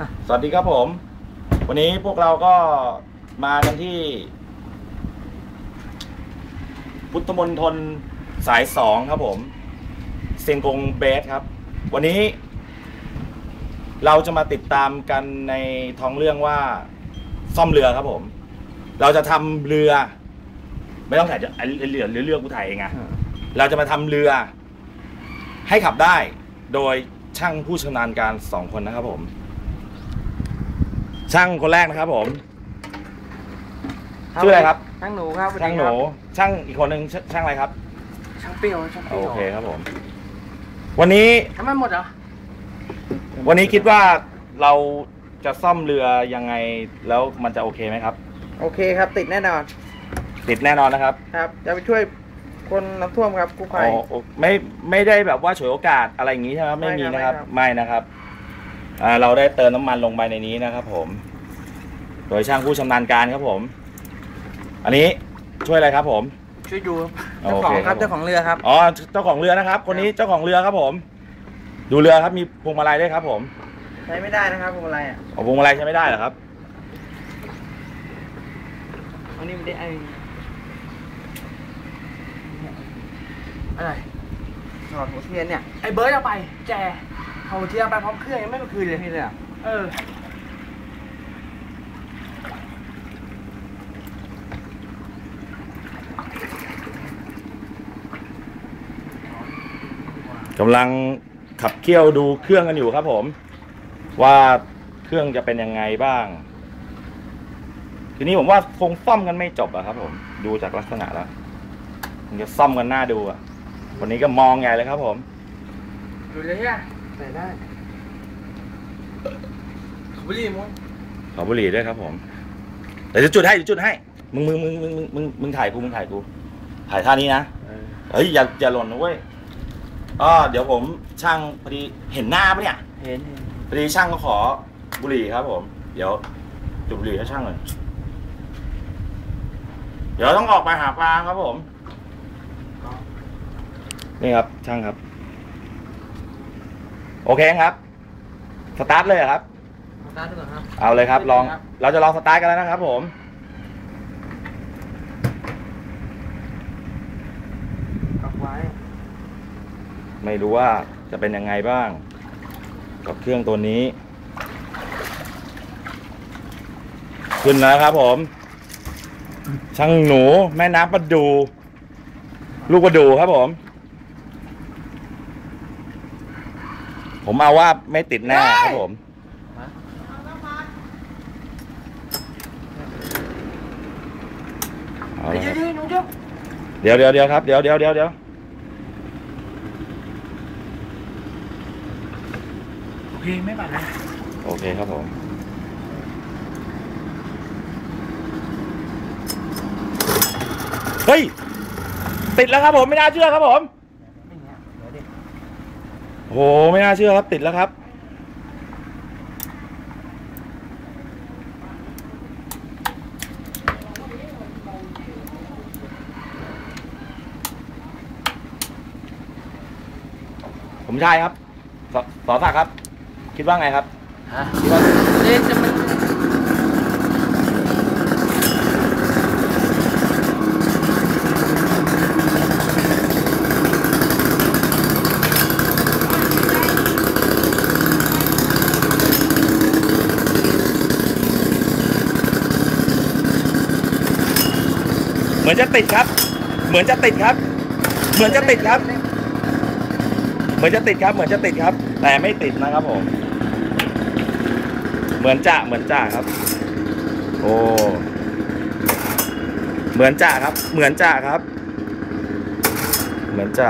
อะสวัสดีครับผม วันนี้พวกเราก็มากันที่ พุทธมณฑลสายสองครับผมเซียงกงเบสครับ วันนี้ เราจะมาติดตามกันในท้องเรื่องว่าซ่อมเรือครับผม เราจะทำเรือ ไม่ต้องถ่ายจะไอ้เรือเรือเรือกูถ่ายเองอะเราจะมาทำเรือ ให้ขับได้ โดยช่างผู้ชำนาญการสองคนนะครับผม ช่างคนแรกนะครับ ผมชื่ออะไรครับ ช่างหนูครับสวัสดีช่างหนูครับช่างอีกคนหนึ่งชช่างอะไรครับ ช่างเปรี้ยวช่างเปรี้ยวโอเคครับผม วันนี้ทำไมหมดเหรอวันนี้คิดว่าเราจะซ่อมเรือยังไงแล้วมันจะโอเคไหมครับ โอเคครับ ติดแน่นอน ติดแน่นอนนะครับ ครับจะไปช่วยคนน้ำท่วมครับกู้ภัยอ๋อโอไม่ไม่ได้แบบว่าฉวยโอกาสอะไรอย่างนี้ใช่ไหมครับไม่มีไม่นะคครัรับบไม่นะครับอ่า เราได้เติมน้ำมันลงไปในนี้นะครับผม โดยช่างผู้ชำนาญการครับผม อันนี้ช่วยอะไรครับผม ช่วยดูโอเจ้าของเคคครัรับบเจ้าของเรือครับอ๋อเจ้าของเรือนะครับ คนนี้เจ้าของเรือครับผม ดูเรือครับมีพวงมาลัยด้วยครับ ผม ใช้ไม่ได้นะครับพวงมาลัยอะเอาพวงมาลัยใช้ไม่ได้เหรอครับอันนี้ไม่ได้ไออะไรถอดหัวเทียนเนี่ยไอ้เบิร์ดเอาไปแจ เอาเทียมไปพร้อมเครื่องยังไม่มาคืนเลยนี่เลยอะเออกำลังขับเคี่ยวดูเครื่องกันอยู่ครับผม ว่าเครื่องจะเป็นยังไงบ้าง ทีนี้ผมว่าคงซ่อมกันไม่จบอะครับ ผม ดูจากลักษณะแล้วมันจะซ่อมกันหน้าดูอะวันนี้ก็มองใหญ่เลยครับผมดูเลยใช่ไหม ใส่ได้ขบุรีมั้งขอบุหรี่ด้วยครับผมเดี๋ยวจะจุดให้เดี๋ยวจุดให้ มึงมึงมึงมึงมึงมึงมึงถ่ายกูมึงถ่ายกูถ่ายท่านี้นะเฮ้ยอย่าอย่าหล่นนะเว้ยอ๋อเดี๋ยวผมช่างพอดีเห็นหน้าปะเนี่ยเห็นพอดีช่างก็ขอบุหรี่ครับ ผม เดี๋ยวจุดบุหรี่ให้ช่างหน่อยเดี๋ยวต้องออกไปหาปลาครับผม นี่ครับช่างครับ โอเคครับ สตาร์ทเลยเหรอครับ สตาร์ทดูก่อนครับ เอาเลยครับ ลองครับเราจะลองสตาร์ทกันแล้วนะครับ ผมกักไว้ ไม่รู้ว่าจะเป็นยังไงบ้าง กับเครื่องตัวนี้ ขึ้นแล้วครับ ผม ช่างหนูแม่น้ำประดู ลูกประดูครับผม ผมเอาว่าไม่ติดแน่ครับผมเอาไอ้ละคเดี๋ยรัวบเดี๋ยวน้องเจ้าเดี๋ยวเดี๋ยวเดี๋ยวครับเดี๋ยวเดี๋ยวเดี๋ยวเดี๋ยวโอเคไม่บาดนะโอเคครับผมเฮ้ยติดแล้วครับผมไม่น่าเชื่อครับผม ไม่เงี้ยเดี๋ยวดิ โหไม่น่าเชื่อครับติดแล้วครับ ผมชายครับสสอศักดิ์ครับ คิดว่าไงครับ ฮะคิดว่า เอ๊ะจะมัน เหมือนจะติดครับ เหมือนจะติดครับ เหมือนจะติดครับ เหมือนจะติดครับ เหมือนจะติดครับ แต่ไม่ติดนะครับผม เหมือนจะเหมือนจะครับ โอ้ เหมือนจะครับ เหมือนจะครับ เหมือนจะ